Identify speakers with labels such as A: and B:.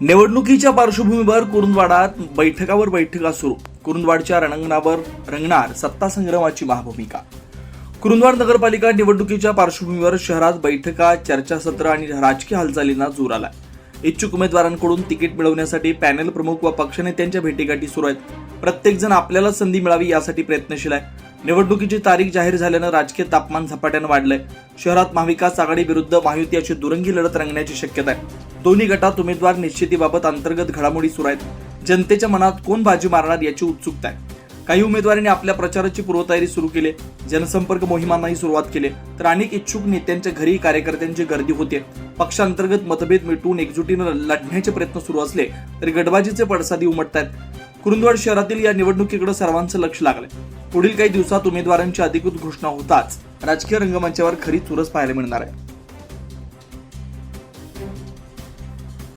A: निवडणुकीच्या पार्श्वभूमीवर कुरुंदवाडात बैठकावर बैठका सुरू. कुरुंदवाडच्या रणांगणावर रंगणार सत्ता संग्रामाची महाभूमिका. कुरुंदवाड नगरपालिका निवडणुकीच्या पार्श्वभूमीवर शहरात बैठका चर्चासत्र आणि राजकीय हालचालींना जोर आलाय. इच्छुक उमेदवारांकडून तिकीट मिळवण्यासाठी पॅनेल प्रमुख व पक्षनेत्यांच्या भेटीगाठी सुरू आहेत. प्रत्येकजण आपल्याला संधी मिळावी यासाठी प्रयत्नशील आहे. निवडणुकीची तारीख जाहीर झाल्यानं राजकीय तापमान झपाट्यानं वाढलंय. शहरात महाविकास आघाडी विरुद्ध महायुती अशी दुरंगी लढत रंगण्याची शक्यता आहे. दोन्ही गटात उमेदवार निश्चितीबाबत अंतर्गत घडामोडी सुरू आहेत. जनतेच्या मनात कोण बाजी मारणार याची उत्सुकता आहे. काही उमेदवारांनी आपल्या प्रचाराची पूर्वतयारी सुरू केली जनसंपर्क मोहिमांनाही सुरुवात केली तर अनेक इच्छुक नेत्यांच्या घरी कार्यकर्त्यांची गर्दी होते पक्षांतर्गत मतभेद मिटवून एकजुटीनं लढण्याचे प्रयत्न सुरू असले तरी गटबाजीचे पडसादी उमटत आहेत कुरुंदवाड शहरातील या निवडणुकीकडे सर्वांचं लक्ष लागलंय. पुढील काही दिवसात उमेदवारांची अधिकृत घोषणा होताच राजकीय रंगमंचावर खरी चुरस पाहायला मिळणार आहे.